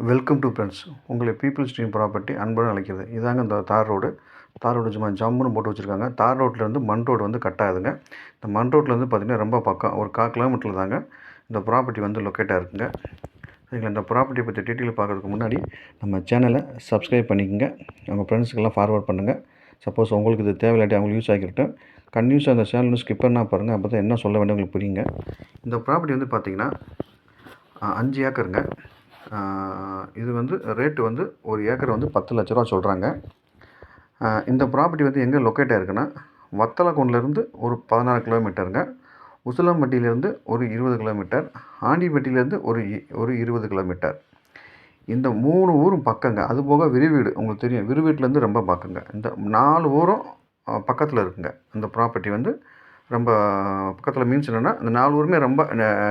Welcome to friends உங்களை people stream property அன்புடன் அழைக்கிறது. இதாங்க இந்த தார் ரோடு. தார் ரோடு சும்மா ஜம்முன்னு போட்டு வச்சுருக்காங்க. தார் ரோட்லேருந்து மண் ரோடு வந்து கட் ஆகுதுங்க. இந்த மண் ரோட்லேருந்து பார்த்திங்கன்னா ரொம்ப பக்கம் ஒரு கால் கிலோமீட்டரில் தாங்க இந்த ப்ராப்பர்ட்டி வந்து லொக்கேட்டாக இருக்குங்க சரிங்களா? இந்த ப்ராப்பர்ட்டியை பற்றி டீட்டெயில் பார்க்குறதுக்கு முன்னாடி நம்ம சேனலை சப்ஸ்கிரைப் பண்ணிக்கோங்க. உங்கள் ஃப்ரெண்ட்ஸுக்கெல்லாம் ஃபார்வர்ட் பண்ணுங்கள் சப்போஸ் உங்களுக்கு இது தேவையில்லாட்டி அவங்களுக்கு யூஸ் ஆகிக்கிட்டு கன்யூஸாக அந்த சேனல் ஸ்கிப் பண்ணால் பாருங்கள் அப்போ தான் என்ன சொல்ல வேண்டும் உங்களுக்கு புரியுங்க. இந்த ப்ராப்பர்ட்டி வந்து பார்த்திங்கன்னா அஞ்சு ஏக்கருங்க இது வந்து ரேட்டு வந்து ஒரு ஏக்கர் வந்து பத்து லட்ச ரூபா சொல்கிறாங்க இந்த ப்ராப்பர்ட்டி வந்து எங்கே லொக்கேட் ஆயிருக்குன்னா வத்தலக்குண்டிலேருந்து ஒரு பதினாறு கிலோமீட்டருங்க உசிலம்பட்டியிலேருந்து ஒரு இருபது கிலோமீட்டர் ஆண்டிப்பட்டியிலேருந்து ஒரு இ- ஒரு இருபது கிலோமீட்டர் இந்த மூணு ஊரும் பக்கங்க. அது போக விரிவீடு உங்களுக்கு தெரியும். விரிவீட்லேருந்து ரொம்ப பக்கங்க. இந்த நாலு ஊரும் பக்கத்தில் இருக்குங்க. இந்த ப்ராப்பர்ட்டி வந்து ரொம்ப பக்கத்தில் மீன்ஸ் என்னென்னா இந்த நாலு ஊருமே ரொம்ப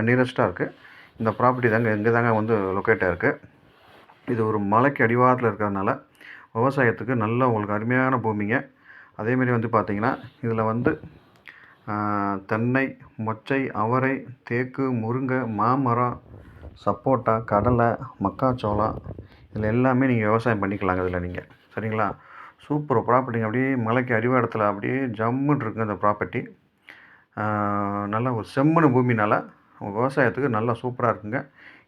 நியரஸ்ட்டாக இருக்குது இந்த ப்ராப்பர்ட்டி தாங்க இங்கே தாங்க வந்து லொக்கேட்டாக இருக்குது இது ஒரு மலைக்கு அடிவாரத்தில் இருக்கிறதுனால விவசாயத்துக்கு நல்ல உங்களுக்கு அருமையான பூமிங்க. அதேமாரி வந்து பார்த்திங்கன்னா இதில் வந்து தென்னை மொச்சை அவரை தேக்கு முருங்கை மாமரம் சப்போட்டா கடலை மக்காச்சோளம் இதில் எல்லாமே நீங்கள் விவசாயம் பண்ணிக்கலாங்க இதில் நீங்கள் சரிங்களா? சூப்பர் ப்ராப்பர்ட்டிங்க அப்படியே மலைக்கு அடிவாரத்தில் அப்படியே ஜம்முன்னு இருக்குங்க இந்த ப்ராப்பர்ட்டி நல்ல ஒரு செம்மண் பூமினால விவசாயத்துக்கு நல்லா சூப்பராக இருக்குங்க.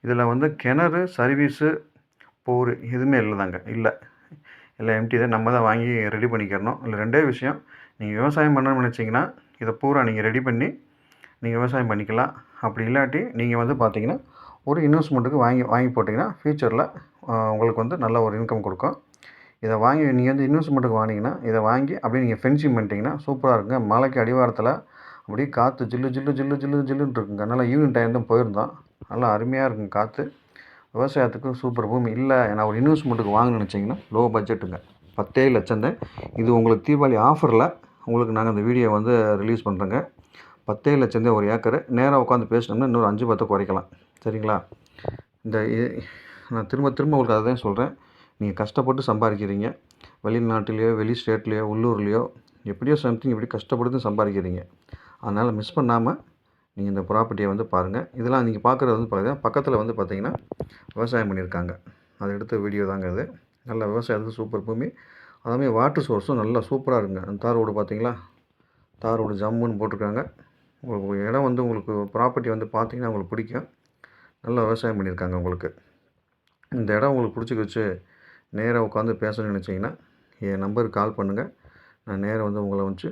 இதில் வந்து கிணறு சர்வீஸு போர் எதுவுமே இல்லை தாங்க இல்லை. இல்லை எம்டி தான். நம்ம தான் வாங்கி ரெடி பண்ணிக்கிறணும். இல்லை ரெண்டே விஷயம். நீங்கள் விவசாயம் பண்ணணும்னு நினச்சிங்கன்னா இதை பூரா நீங்கள் ரெடி பண்ணி நீங்கள் விவசாயம் பண்ணிக்கலாம். அப்படி இல்லாட்டி நீங்கள் வந்து பார்த்தீங்கன்னா ஒரு இன்வெஸ்ட்மெண்ட்டுக்கு வாங்கி வாங்கி போட்டிங்கன்னா ஃப்யூச்சரில் உங்களுக்கு வந்து நல்ல ஒரு இன்கம் கொடுக்கும். இதை வாங்கி நீங்கள் வந்து இன்வெஸ்ட்மெண்ட்டுக்கு வாங்கினீங்கன்னா இதை வாங்கி அப்படியே நீங்கள் ஃபென்சிங் பண்ணிட்டீங்கன்னா சூப்பராக இருக்குங்க. மலைக்கு அடிவாரத்தில் அப்படியே காற்று ஜில்லு ஜில்லு ஜில்லு ஜில்லு ஜில்லுன்னு இருக்குங்க. நல்லா ஈவினிங் டைம் தான் போயிருந்தோம். நல்லா அருமையாக இருக்குங்க காற்று விவசாயத்துக்கு சூப்பர் பூமி இல்லை. நான் ஒரு இன்வெஸ்ட்மெண்ட்டுக்கு வாங்கணும்னு நினச்சிங்கன்னா லோ பட்ஜெட்டுங்க பத்தே லட்சம் தான். இது உங்களுக்கு தீபாவளி ஆஃபரில் உங்களுக்கு நாங்கள் இந்த வீடியோ வந்து ரிலீஸ் பண்ணுறோங்க பத்தே லட்சம் தான் ஒரு ஏக்கர். நேராக உட்காந்து பேசினோம்னா இன்னொரு அஞ்சு பத்து குறைக்கலாம். சரிங்களா? இந்த நான் திரும்ப திரும்ப உங்களுக்கு அதை தான் சொல்கிறேன் நீங்கள் கஷ்டப்பட்டு சம்பாதிக்கிறீங்க. வெளிநாட்டிலேயோ வெளி ஸ்டேட்லேயோ உள்ளூர்லேயோ எப்படியோ சம்திங் இப்படி கஷ்டப்பட்டு சம்பாதிக்கிறீங்க. அதனால் மிஸ் பண்ணாமல் நீங்கள் இந்த ப்ராப்பர்ட்டியை வந்து பாருங்கள் இதெல்லாம் நீங்கள் பார்க்குறது வந்து பார்த்தீங்கன்னா பக்கத்தில் வந்து பார்த்தீங்கன்னா விவசாயம் பண்ணியிருக்காங்க அதை எடுத்த வீடியோ தாங்க இது நல்ல விவசாயத்துக்கு சூப்பர் பூமி. அதுமாதிரி வாட்டர் சோர்ஸும் நல்லா சூப்பராக இருக்குங்க. அந்த தார் ரோடு பார்த்தீங்களா தார் ரோடு ஜம்முன்னு போட்டிருக்காங்க. உங்களுக்கு இடம் வந்து உங்களுக்கு ப்ராப்பர்ட்டி வந்து பார்த்தீங்கன்னா உங்களுக்கு பிடிக்கும். நல்லா விவசாயம் பண்ணியிருக்காங்க உங்களுக்கு. இந்த இடம் உங்களுக்கு பிடிச்சிக்கிச்சு நேராக உட்காந்து பேசணும்னு நினச்சிங்கன்னா என் நம்பருக்கு கால் பண்ணுங்கள் நான் நேராக வந்து உங்களை வச்சு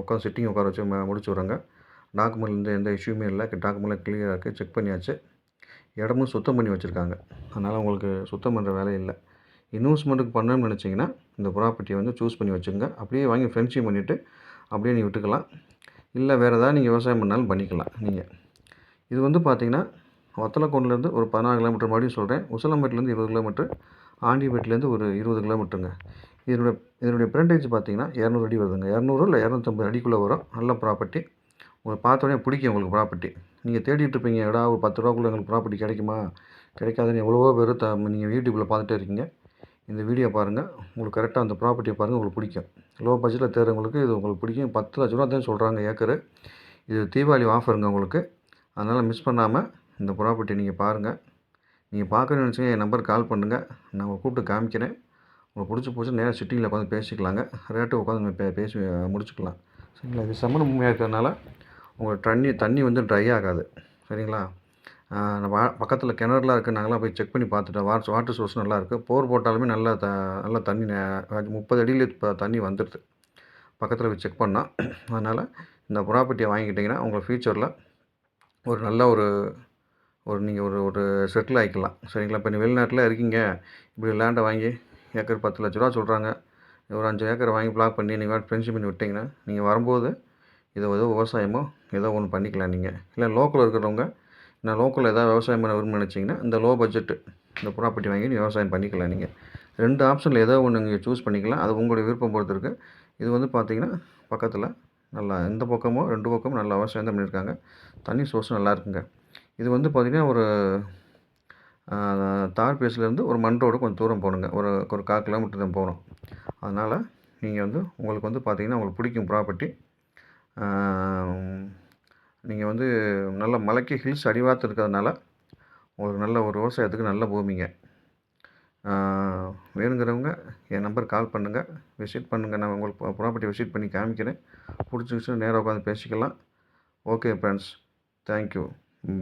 உட்காந்து சிட்டிங் உட்கார வச்சு முடிச்சு விட்றாங்க. டாக்குமெண்ட் எந்த இஷ்யூமே இல்லை. டாக்குமெண்ட்லாம் கிளியராக இருக்குது செக் பண்ணியாச்சு. இடமும் சுத்தம் பண்ணி வச்சுருக்காங்க. அதனால் உங்களுக்கு சுத்தம் பண்ணுற வேலை இல்லை. இன்வெஸ்ட்மெண்ட்டுக்கு பண்ணணும்னு நினச்சிங்கன்னா இந்த ப்ராப்பர்ட்டியை வந்து சூஸ் பண்ணி வச்சுங்க அப்படியே வாங்கி ஃப்ரெண்ட்ஷிப் பண்ணிவிட்டு அப்படியே நீங்கள் விட்டுக்கலாம். இல்லை வேறு ஏதாவது நீங்கள் விவசாயம் பண்ணாலும் பண்ணிக்கலாம் நீங்கள் இது வந்து பார்த்திங்கன்னா வத்தலக்கோண்டிலேருந்து ஒரு பதினாறு கிலோமீட்டர் மறுபடியும் சொல்கிறேன். உசிலம்பேட்டிலேருந்து இருபது கிலோமீட்டர் ஆண்டிபேட்டிலேருந்து ஒரு இருபது கிலோமீட்டருங்க. இதனுடைய இதனுடைய பிரண்டேஜ் பார்த்தீங்கன்னா இரநூறு அடி வருதுங்க. இரநூறு இல்லை இரநூத்தம்பது அடிக்குள்ளே வரும். நல்ல ப்ராப்பர்ட்டி உங்களை பார்த்த உடனே பிடிக்கும் உங்களுக்கு ப்ராப்பர்ட்டி நீங்கள் தேடிட்டு இருப்பீங்க எடா ஒரு பத்து ரூபாக்குள்ளே எங்களுக்கு ப்ராப்பர்ட்டி கிடைக்குமா? கிடைக்காதுன்னு எவ்வளவோ பேர் த நீங்கள் யூடியூப்பில் பார்த்துட்டே இருக்கீங்க. இந்த வீடியோ பாருங்கள் உங்களுக்கு கரெக்டாக அந்த ப்ராப்பர்ட்டியை பாருங்கள் உங்களுக்கு பிடிக்கும். லோ பட்ஜெட்டில் தேடுறவங்களுக்கு இது உங்களுக்கு பிடிக்கும். பத்து லட்ச ரூபா தான் சொல்கிறாங்க ஏக்கரு இது தீபாவளி ஆஃபருங்க உங்களுக்கு. அதனால் மிஸ் பண்ணாமல் இந்த ப்ராப்பர்ட்டி நீங்கள் பாருங்கள் நீங்கள் பார்க்கணும்னு நினச்சிங்க என் நம்பருக்கு கால் பண்ணுங்கள் நான் உங்களை கூப்பிட்டு காமிக்கிறேன். உங்களுக்கு பிடிச்சி போச்சு நேராக சிட்டிங்கில் உட்காந்து பேசிக்கலாங்க. ரேட்டு உட்காந்து பே பேசி முடிச்சுக்கலாம். சரிங்களா? இது செம்மண் பூமியாக இருக்கிறதுனால உங்களுக்கு தண்ணி தண்ணி வந்து ட்ரை ஆகாது. சரிங்களா? நம்ம பக்கத்தில் கிணறுலாம் இருக்குது நாங்களாம் போய் செக் பண்ணி பார்த்துட்டோம். வாட்டர் வாட்டர் சோர்ஸ் நல்லா இருக்குது போர் போட்டாலுமே நல்லா த நல்லா தண்ணி முப்பது அடியில் இப்போ தண்ணி வந்துடுது. பக்கத்தில் போய் செக் பண்ணால் அதனால் இந்த ப்ராப்பர்ட்டியை வாங்கிக்கிட்டிங்கன்னா உங்கள் ஃப்யூச்சரில் ஒரு நல்ல ஒரு ஒரு நீங்கள் ஒரு ஒரு செட்டில் ஆகிக்கலாம் சரிங்களா? இப்போ நீங்கள் வெளிநாட்டில் இருக்கீங்க. இப்படி லேண்டை வாங்கி ஏக்கர் பத்து லட்ச ரூபா சொல்கிறாங்க ஒரு அஞ்சு ஏக்கர் வாங்கி பிளாக் பண்ணி நீங்கள் ஃப்ரெண்ட்ஷிப் பண்ணி விட்டிங்கன்னா நீங்கள் வரும்போது இதை ஏதோ விவசாயமோ ஏதோ ஒன்று பண்ணிக்கலாம் நீங்கள் இல்லை லோக்கலில் இருக்கிறவங்க நான் லோக்கலில் ஏதாவது விவசாயம் பண்ண விரும்ப நினச்சிங்கன்னா இந்த லோ பட்ஜெட்டு இந்த ப்ராப்பர்ட்டி வாங்கி நீங்கள் விவசாயம் பண்ணிக்கலாம் நீங்கள் ரெண்டு ஆப்ஷனில் ஏதோ ஒன்று நீங்கள் சூஸ் பண்ணிக்கலாம். அது உங்களுடைய விருப்பம் பொறுத்து இருக்குது இது வந்து பார்த்தீங்கன்னா பக்கத்தில் நல்லா இந்த பக்கமும் ரெண்டு பக்கமும் நல்லா விவசாயம் தான் பண்ணியிருக்காங்க. தண்ணி சோர்ஸும் நல்லா இருக்குங்க. இது வந்து பார்த்திங்கன்னா ஒரு தார் பேஸ்லேருந்து ஒரு மண் ரோடு கொஞ்சம் தூரம் போகணுங்க ஒரு ஒரு கால் கிலோமீட்டர் தான் போகணும். அதனால் நீங்கள் வந்து உங்களுக்கு வந்து பார்த்தீங்கன்னா உங்களுக்கு பிடிக்கும் ப்ராப்பர்ட்டி நீங்கள் வந்து நல்ல மலைக்கு ஹில்ஸ் அடிவாத்து இருக்கிறதுனால உங்களுக்கு நல்ல ஒரு விவசாயத்துக்கு நல்ல பூமிங்க. வேணுங்கிறவங்க என் நம்பர் கால் பண்ணுங்கள் விசிட் பண்ணுங்கள் நான் உங்களுக்கு ப்ராப்பர்ட்டி விசிட் பண்ணி காமிக்கிறேன். பிடிச்சிருந்துச்சுன்னா நேராக உட்காந்து பேசிக்கலாம். ஓகே ஃப்ரெண்ட்ஸ் தேங்க்யூ பா